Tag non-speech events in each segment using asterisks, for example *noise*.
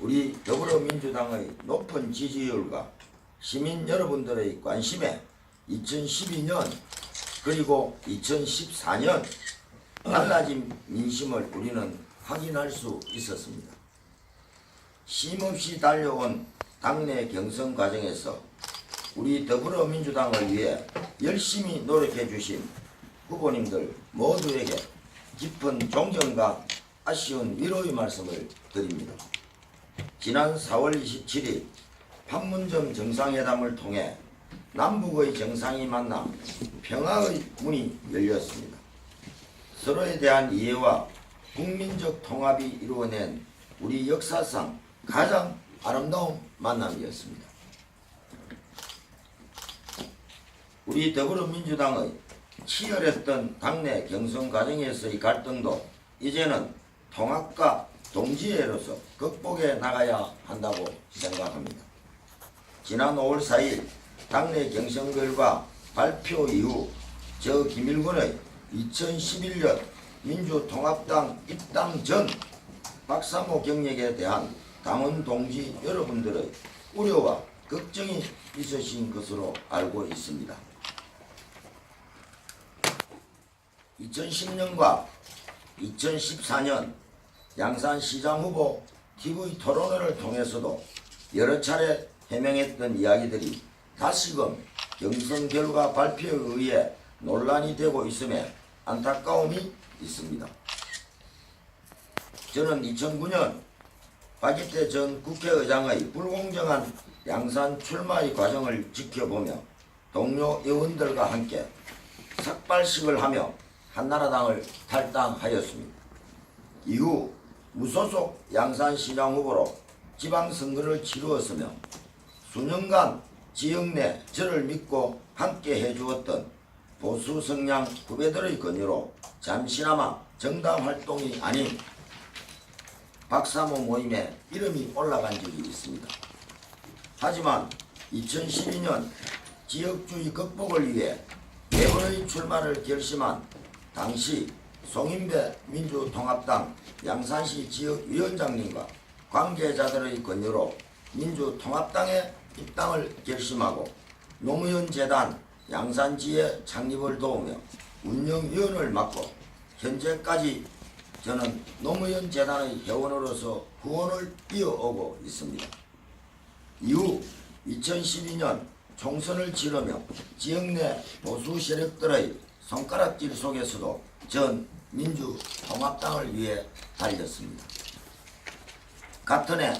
우리 더불어민주당의 높은 지지율과 시민 여러분들의 관심에 2012년 그리고 2014년 달라진 민심을 우리는 확인할 수 있었습니다. 쉼없이 달려온 당내 경선 과정에서 우리 더불어민주당을 위해 열심히 노력해 주신 후보님들 모두에게 깊은 존경과 아쉬운 위로의 말씀을 드립니다. 지난 4월 27일 판문점 정상회담을 통해 남북의 정상이 만나 평화의 문이 열렸습니다. 서로에 대한 이해와 국민적 통합이 이루어낸 우리 역사상 가장 아름다운 만남이었습니다. 우리 더불어민주당의 치열했던 당내 경선 과정에서의 갈등도 이제는 통합과 동지애로서 극복해 나가야 한다고 생각합니다. 지난 5월 4일 당내 경선 결과 발표 이후 저 김일군의 2011년 민주통합당 입당 전 박사모 경력에 대한 당원 동지 여러분들의 우려와 걱정이 있으신 것으로 알고 있습니다. 2010년과 2014년 양산시장 후보 TV 토론회를 통해서도 여러 차례 해명했던 이야기들이 다시금 경선 결과 발표에 의해 논란이 되고 있음에 안타까움이 있습니다. 저는 2009년 박이태 전 국회의장의 불공정한 양산 출마의 과정을 지켜보며 동료 의원들과 함께 삭발식을 하며 한나라당을 탈당하였습니다. 이후 무소속 양산시장 후보로 지방선거를 치루었으며 수년간 지역 내 저를 믿고 함께 해주었던 보수 성향 후배들의 권유로 잠시나마 정당 활동이 아닌 박사모 모임에 이름이 올라간 적이 있습니다. 하지만 2012년 지역주의 극복을 위해 네번의 출마를 결심한 당시 송인배 민주통합당 양산시 지역위원장님과 관계자들의 권유로 민주통합당에 입당을 결심하고 노무현 재단 양산지회 창립을 도우며 운영위원을 맡고 현재까지 저는 노무현 재단의 회원으로서 후원을 이어오고 있습니다. 이후 2012년 총선을 치르며 지역 내 보수 세력들의 손가락질 속에서도 전 민주통합당을 위해 달렸습니다. 같은 해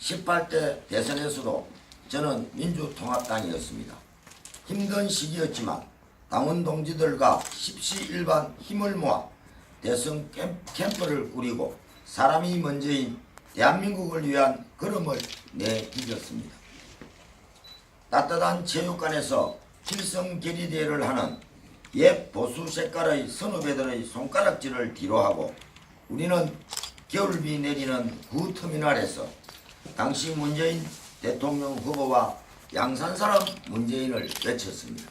18대 대선에서도 저는 민주통합당이었습니다. 힘든 시기였지만 당원 동지들과 십시일반 힘을 모아 대선 캠- 캠프를 꾸리고 사람이 먼저인 대한민국을 위한 걸음을 내디뎠습니다. 따뜻한 체육관에서 필성 결의대회를 하는 옛 보수 색깔의 선후배들의 손가락질을 뒤로하고 우리는 겨울비 내리는 구터미널에서 당시 문재인 대통령 후보와 양산 사람 문재인을 외쳤습니다.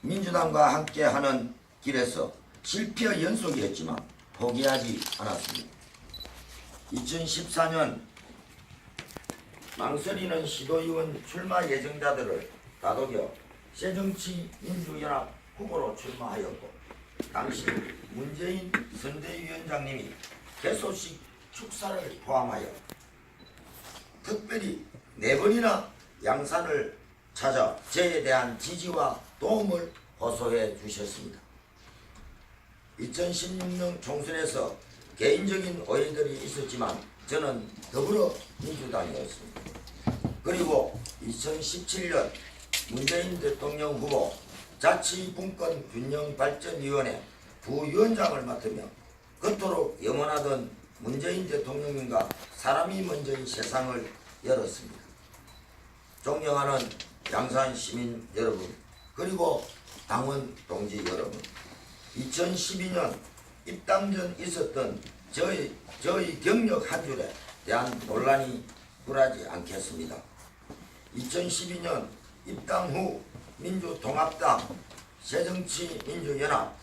민주당과 함께하는 길에서 실패의 연속이었지만 포기하지 않았습니다. 2014년 망설이는 시도의원 출마 예정자들을 다독여 새정치민주연합 후보로 출마하였고 당시 문재인 선대위원장님이 개소식 축사를 포함하여 특별히 네 번이나 양산을 찾아 저에 대한 지지와 도움을 호소해 주셨습니다. 2016년 총선에서 개인적인 오해들이 있었지만 저는 더불어민주당이었습니다. 그리고 2017년 문재인 대통령 후보 자치분권 균형발전위원회 부위원장을 맡으며 그토록 영원하던 문재인 대통령님과 사람이 먼저인 세상을 열었습니다. 존경하는 양산 시민 여러분 그리고 당원 동지 여러분 2012년 입당 전 있었던 저희 저희 경력 한 줄에 대한 논란이 굴하지 않겠습니다. 2012년 입당 후 민주통합당 새정치민주연합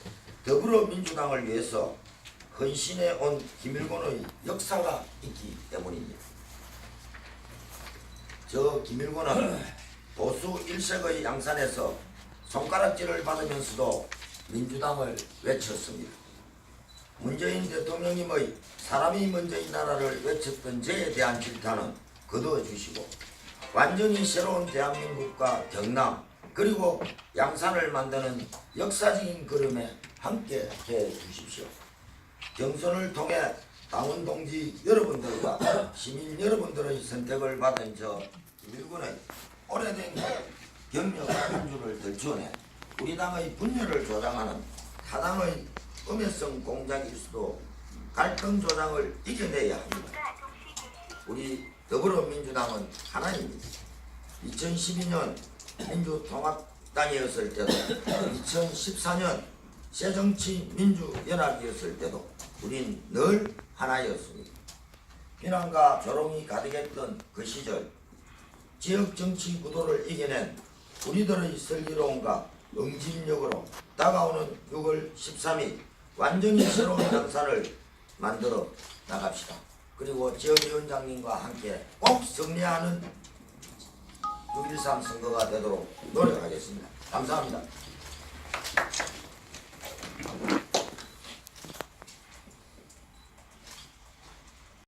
더불어민주당을 위해서 헌신해 온 김일곤의 역사가 있기 때문입니다. 저 김일곤은 *clears throat* 보수 일색의 양산에서 손가락질을 받으면서도 민주당을 외쳤습니다. 문재인 대통령님의 사람이 먼저 이 나라를 외쳤던 죄에 대한 질타는 거두어 주시고 완전히 새로운 대한민국과 경남 그리고 양산을 만드는 역사적인 걸음에 함께 해 주십시오. 경선을 통해 당원 동지 여러분들과 *coughs* 시민 여러분들의 선택을 받은 저 김일군의 오래된 경력 민주를 들추어내 우리 당의 분열을 조장하는 타당의 음해성 공작일 수도 갈등 조장을 이겨내야 합니다. 우리 더불어민주당은 하나입니다. 2012년 민주통합당이었을 때도 2014년 새정치민주연합이었을 때도 우린 늘 하나였습니다. 비난과 조롱이 가득했던 그 시절 지역 정치 구도를 이겨낸 우리들의 슬기로움과 응집력으로 다가오는 6월 13일 완전히 새로운 *laughs* 양산을 만들어 나갑시다. 그리고 지역위원장님과 함께 꼭 승리하는 6.13 선거가 되도록 노력하겠습니다. 감사합니다.